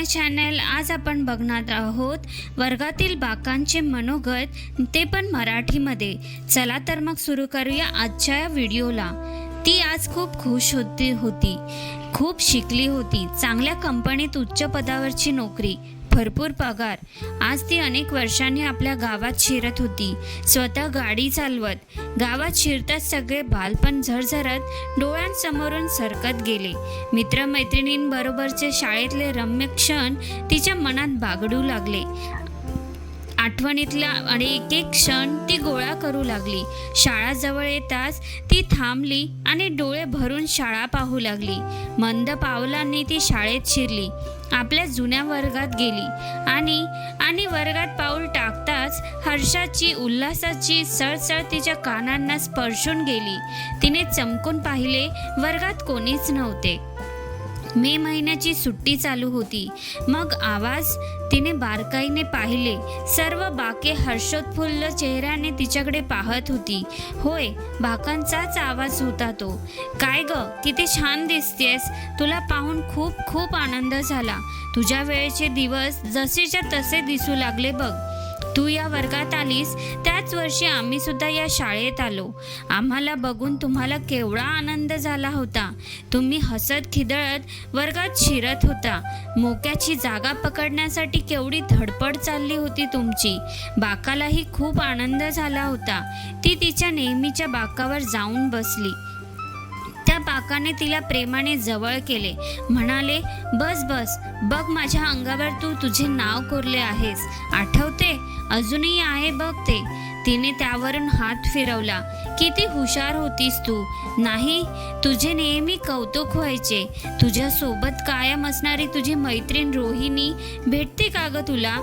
माय channel आज आपण बघणार आहोत वर्गातील बाकांचे मनोगत ते पण मराठीमध्ये. चला तर मग सुरू करूया आजच्या या व्हिडिओला. ती आज खूप खुश होती होती. खूप शिकली होती. चांगल्या कंपनीत उच्च पदावरची नोकरी. भरपूर पगार. आज ती अनेक वर्षांनी आपल्या गावात शिरत होती. स्वतः गाडी चालवत गावात शिरताच सगळे बालपण झरझरत डोळ्यांसमोरून सरकत गेले. मित्रमैत्रिणींबरोबरचे शाळेतले रम्य क्षण तिच्या मनात बागडू लागले. आठवणीतला आणि एक एक क्षण ती गोळा करू लागली. शाळा जवळ येताच ती थांबली आणि डोळे भरून शाळा पाहू लागली. मंद पावलांनी ती शाळेत शिरली. आपल्या जुन्या वर्गात गेली. आणि आणि वर्गात पाऊल टाकताच हर्षाची उल्हासाची सळसळ तिच्या कानांना स्पर्शून गेली. तिने चमकून पाहिले वर्गात कोणीच नव्हते. मे महिन्याची सुट्टी चालू होती. मग आवाज तिने बारकाईने पाहिले. सर्व बाके हर्षोत्फुल्ल चेहऱ्याने तिच्याकडे पाहत होती. होय बाकांचाच आवाज होता तो. काय ग किती छान दिसतेस. तुला पाहून खूप खूप आनंद झाला. तुझ्या वेळेचे दिवस जसेच्या तसे दिसू लागले बघ. तू या वर्गात आलीस त्याच वर्षी आम्ही सुद्धा या शाळेत आलो. आम्हाला बघून तुम्हाला केवढा आनंद झाला होता. तुम्ही हसत खिदळत वर्गात शिरत होता. मोक्याची जागा पकडण्यासाठी केवढी धडपड चालली होती तुमची. बाकालाही खूप आनंद झाला होता. ती तिच्या नेहमीच्या बाकावर जाऊन बसली. त्या बाकाने तिला प्रेमाने जवळ केले. म्हणाले बस बस. बघ माझ्या अंगावर तू तुझे नाव कोरले आहेस. आठवते? अजूनही आहे बघ ते. तिने त्यावरून हात फिरवला. किती हुशार होतीस तू. नाही तुझे नेहमी कौतुक व्हायचे. तुझ्यासोबत कायम असणारी तुझी मैत्रीण रोहिणी भेटते का ग तुला?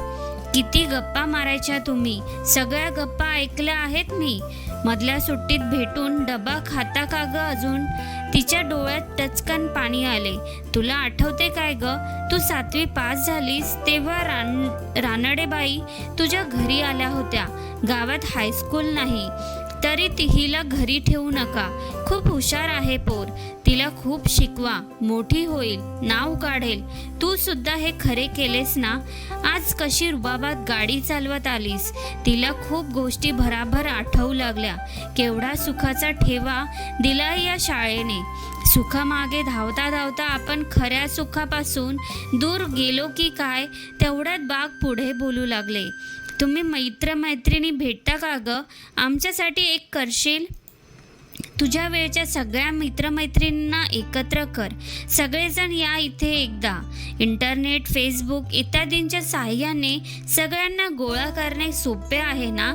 किती गप्पा मारायच्या तुम्ही. सगळ्या गप्पा ऐकल्या आहेत मी. मधल्या सुट्टीत भेटून डबा खाता का ग अजून? तिच्या डोळ्यात टचकन पाणी आले. तुला आठवते काय ग? तू सातवी पास झालीस तेव्हा रान रानडेबाई तुझ्या घरी आल्या होत्या. गावात हायस्कूल नाही. तरी ती हिला घरी ठेवू नका. खूप हुशार आहे पोर. तिला खूप शिकवा. मोठी होईल. नाव काढेल. तू सुद्धा हे खरे केलेस ना? आज कशी रुबाबात गाडी चालवत आलीस? तिला खूप गोष्टी भराभर आठवू लागल्या. केवढा सुखाचा ठेवा दिला या शाळेने. सुखामागे धावता धावता आपण खऱ्या सुखापासून दूर गेलो की काय? तेवढ्यात बाग पुढे बोलू लागले. तुम्ही मैत्रमैत्रिणी भेटता का ग? आमच्यासाठी एक करशील? तुझ्या वेळच्या सगळ्या मित्रमैत्रिणींना एकत्र कर. सगळेजण या इथे एकदा. इंटरनेट फेसबुक इत्यादींच्या साह्याने सगळ्यांना गोळा करणे सोपे आहे ना?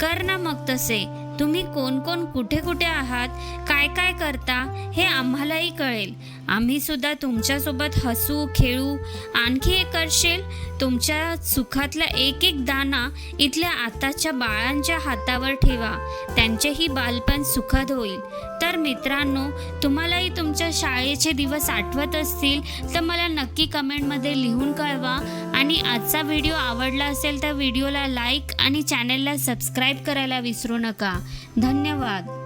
कर ना मग तसे. तुम्ही कोण कोण कुठे कुठे आहात? काय काय करता? हे आम्हालाही कळेल. आम्ही सुद्धा तुमच्यासोबत हसू खेळू आणखी एक करशील? तुमच्या सुखातला एक एक दाना इथल्या आताच्या बाळांच्या हातावर ठेवा. त्यांचेही बालपण सुखद होईल. तर मित्रांनो तुम्हालाही तुमच्या शाळेचे दिवस आठवत असतील तर मला नक्की कमेंटमध्ये लिहून कळवा. आणि आजचा व्हिडिओ आवडला असेल तर व्हिडिओला लाईक आणि चॅनलला सबस्क्राईब करायला विसरू नका. धन्यवाद.